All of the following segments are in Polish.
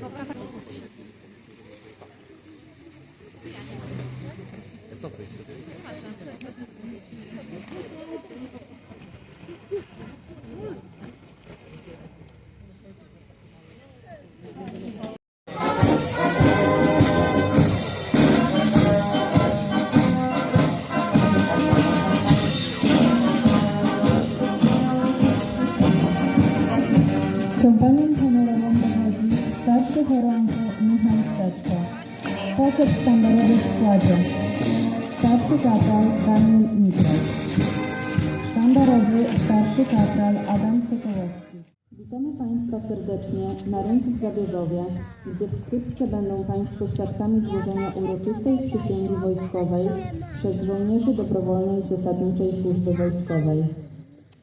Kompanią Poszedł w składzie. Starszy kapral Daniel Nitras. Sztandarowy starszy kapral Adam Sokołowski. Witamy Państwa serdecznie na rynku w Zabierzowie, gdzie wkrótce będą Państwo świadkami złożenia uroczystej przysięgi wojskowej przez żołnierzy dobrowolnej zasadniczej służby wojskowej.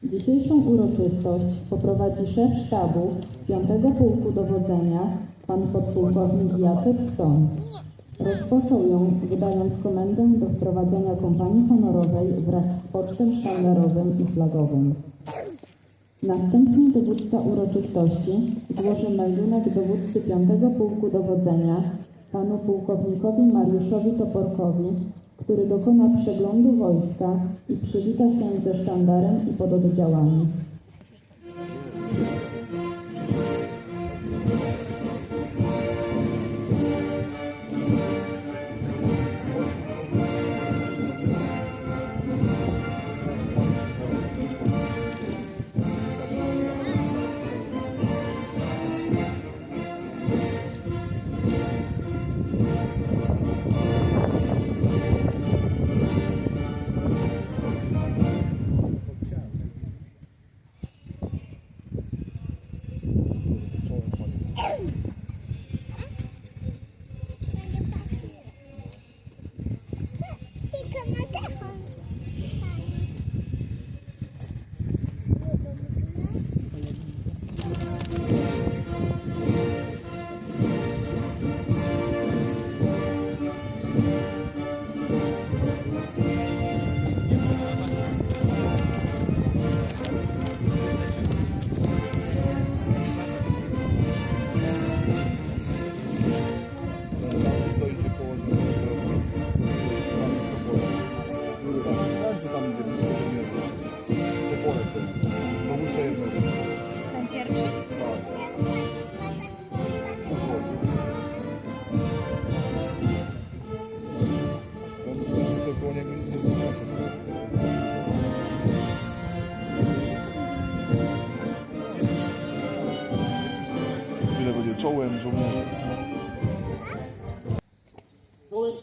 Dzisiejszą uroczystość poprowadzi szef sztabu 5 Pułku Dowodzenia, pan podpułkownik Jacek Son. Rozpoczął ją wydając komendę do wprowadzenia kompanii honorowej wraz z pocztem sztandarowym i flagowym. Następnie dowódca uroczystości złoży meldunek dowódcy 5 Pułku Dowodzenia, panu pułkownikowi Mariuszowi Toporkowi, który dokona przeglądu wojska i przywita się ze sztandarem i pododdziałami. Tylko na telefon. Co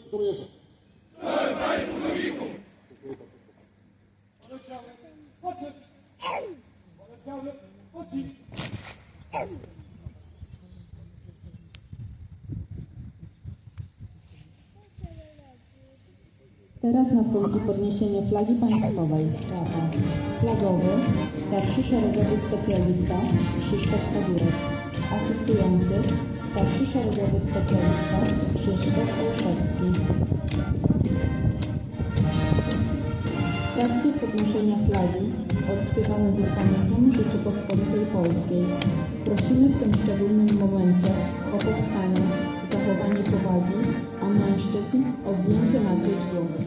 który jest. Teraz nastąpi podniesienie flagi państwowej. Flagowy, starszy szeregowy specjalista Krzysztof Kadurek. Asystujący, starszy szeregowy specjalista Krzysztof Olszewski. W trakcie podnoszenia flagi odśpiewany zostanie hymn Rzeczypospolitej Polskiej. Prosimy w tym szczególnym momencie o powstanie, zachowanie powagi, a mężczyzn o zdjęcie na głowy.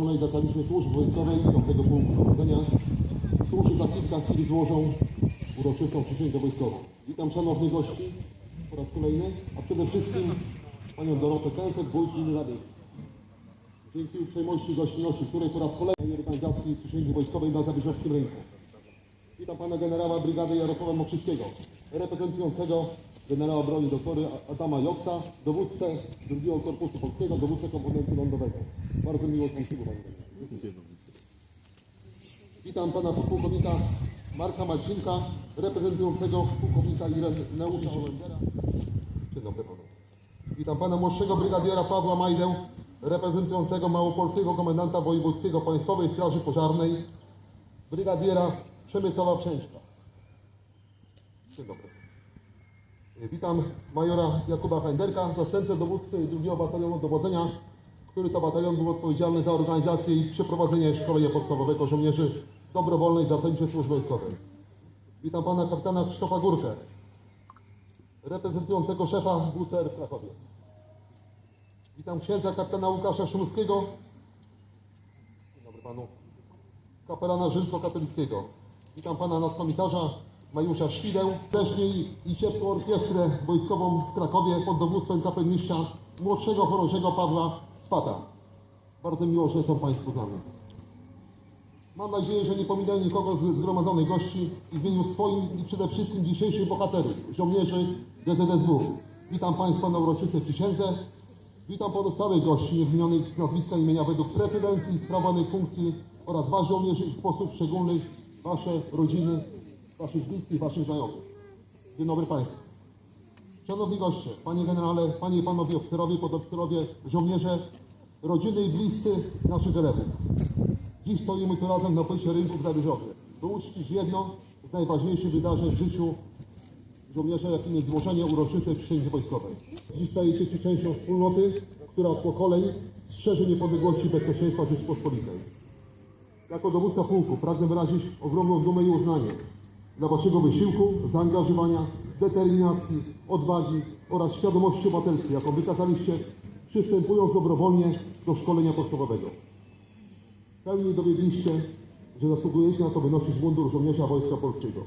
Dobrowolnej Detalicznej Służby Wojskowej i tego punktu prowadzenia, którzy za kilka chwil złożą uroczystą przysięgę wojskową. Witam szanownych gości po raz kolejny, a przede wszystkim Panią Dorotę Kęsek, wójt gminy Rady. Dzięki uprzejmości gościnności, której po raz kolejny organizacji przysięgi wojskowej na Zawyżowskim Rynku. Witam Pana Generała Brygady Jarosława Mokrzyckiego, reprezentującego generała broni doktory Adama Jokta, dowódcę drugiego Korpusu Polskiego, dowódcę komponentu lądowego. Bardzo miło Państwu Panie. Witam Pana pułkownika Marka Marcinka, reprezentującego pułkownika Ireneusza Holendera. Dzień dobry Panu. Witam Pana młodszego brygadiera Pawła Majdę, reprezentującego małopolskiego komendanta wojewódzkiego Państwowej Straży Pożarnej, brygadiera Przemysława Przęczka. Dzień dobry. Witam majora Jakuba Henderka, zastępcę dowódcy drugiego batalionu dowodzenia, który to batalion był odpowiedzialny za organizację i przeprowadzenie szkolenia podstawowego żołnierzy dobrowolnej zasadniczej służby wojskowej. Witam pana kapitana Krzysztofa Górkę, reprezentującego szefa WCR w Krakowie. Witam księdza kapitana Łukasza Szumskiego. Dzień dobry panu kapelana rzymskokatolickiego. Witam pana nadkomisarza Mariusza Świdę, wcześniej i ciepłą orkiestrę wojskową w Krakowie pod dowództwem kapelmistrza młodszego chorążego Pawła Spata. Bardzo miło, że są państwo z nami. Mam nadzieję, że nie pominę nikogo z zgromadzonych gości i w imieniu swoim i przede wszystkim dzisiejszych bohaterów, żołnierzy DZSW. Witam Państwa na uroczystej przysiędze. Witam pozostałych gości niewymienionych z nazwiska imienia według prezydencji, sprawowanych funkcji oraz Was żołnierzy i w sposób szczególny Wasze rodziny, Waszych bliskich, Waszych znajomych. Dzień dobry Państwu. Szanowni goście, Panie Generale, Panie i Panowie oficerowie, podoficerowie, żołnierze, rodziny i bliscy naszych elewów. Dziś stoimy tu razem na płycie rynku w Zawyżowie, by uczcić jedno z najważniejszych wydarzeń w życiu żołnierza, jakim jest złożenie uroczystej przysięgi wojskowej. Dziś stajecie się częścią wspólnoty, która od pokoleń strzeże niepodległości i bezpieczeństwa Rzeczpospolitej. Jako dowódca pułku pragnę wyrazić ogromną dumę i uznanie dla Waszego wysiłku, zaangażowania, determinacji, odwagi oraz świadomości obywatelskiej, jaką wykazaliście, przystępując dobrowolnie do szkolenia podstawowego. W pełni dowiedliście, że zasługujecie na to wynosić mundur żołnierza Wojska Polskiego.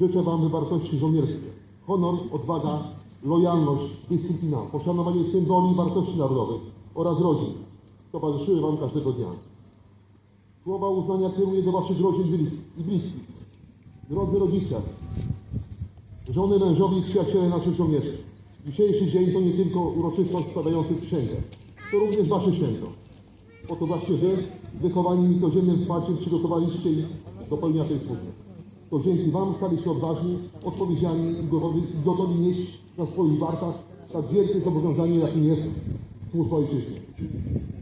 Życzę Wam wartości żołnierskie. Honor, odwaga, lojalność, dyscyplina, poszanowanie symboli i wartości narodowych oraz rodzin towarzyszyły Wam każdego dnia. Słowa uznania kieruję do Waszych rodzin i bliskich. Drodzy rodzice, żony, mężowie i przyjaciele naszych żołnierzy. Dzisiejszy dzień to nie tylko uroczystość składających przysięgę, to również Wasze święto. Oto właśnie Wy, wychowani i codziennym wsparciem przygotowaliście ich do pełnienia tej służby. To dzięki Wam stali się odważni, odpowiedzialni i gotowi, gotowi nieść na swoich barkach tak wielkie zobowiązanie, jakim jest służba ojczyźnie.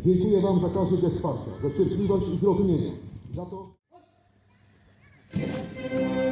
Dziękuję Wam za każdy gest wsparcia, za cierpliwość i zrozumienie. Za to... Thank you.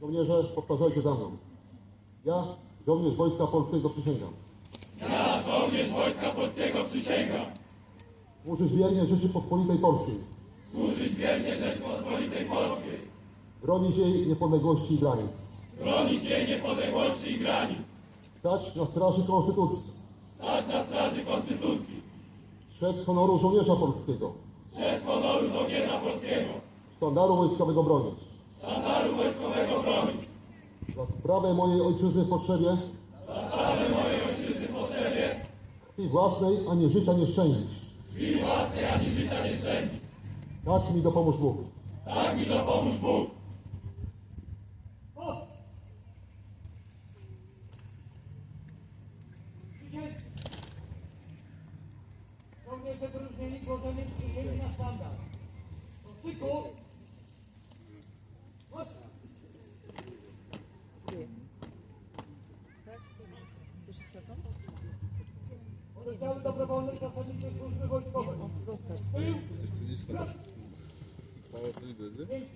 Żołnierze, powtarzajcie za mną. Ja, żołnierz Wojska Polskiego, przysięgam. Ja, żołnierz Wojska Polskiego, przysięgam Służyć wiernie Rzeczypospolitej Polskiej. służyć wiernie Rzeczpospolitej Polskiej, Bronić jej niepodległości i granic. bronić jej niepodległości i granic, Stać na straży Konstytucji. stać na straży Konstytucji, Strzec honoru żołnierza polskiego. strzec honoru żołnierza polskiego, Sztandaru wojskowego bronić. Sztandaru wojskowego bronić, Za sprawę mojej ojczyzny w potrzebie. sprawę mojej ojczyzny w potrzebie, Krwi własnej, ani życia nie szczędzić. krwi własnej ani życia nie szczędzić. Tak mi dopomóż Bóg. Tak mi dopomóż Bóg. Żołnierze wyróżnieni złożeni przysięgi na sztandar. Po né?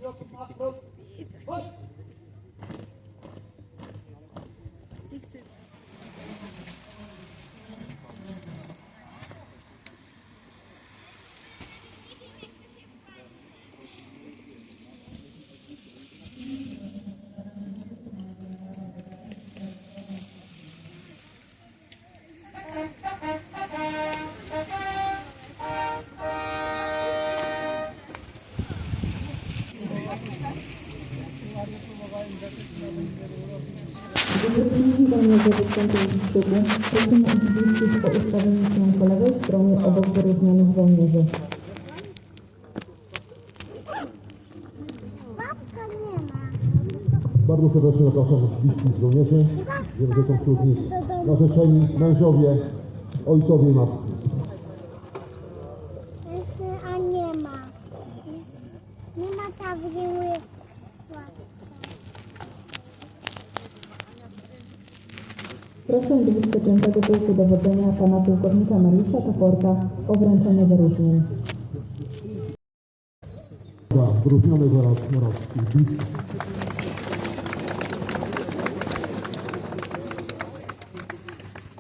Wyróżnieni żołnierze wystąpili w szczytu, prosimy o lewej stronie obok wyróżnionych żołnierzy. Bardzo serdecznie zapraszam bliskich żołnierzy, wiem, że są wśród nich narzeczeni, mężowie, ojcowie i matki. A nie ma. Nie ma tam były Proszę 5 Pułku Dowodzenia pana pułkownika Mariusza Taporka o wręczenie wyróżnień. Oraz ich bliskich.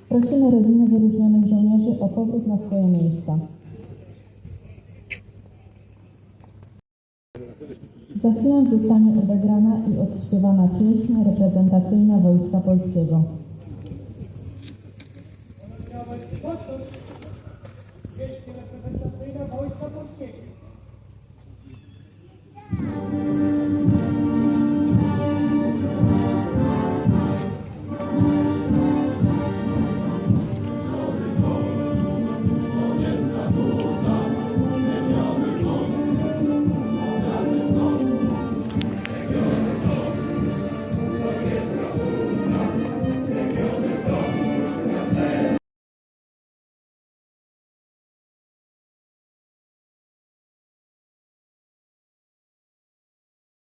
Prosimy rodziny wyróżnionych żołnierzy o powrót na swoje miejsca. Za chwilę zostanie odegrana i odśpiewana pieśń reprezentacyjna Wojska Polskiego. Wojska Polskiego.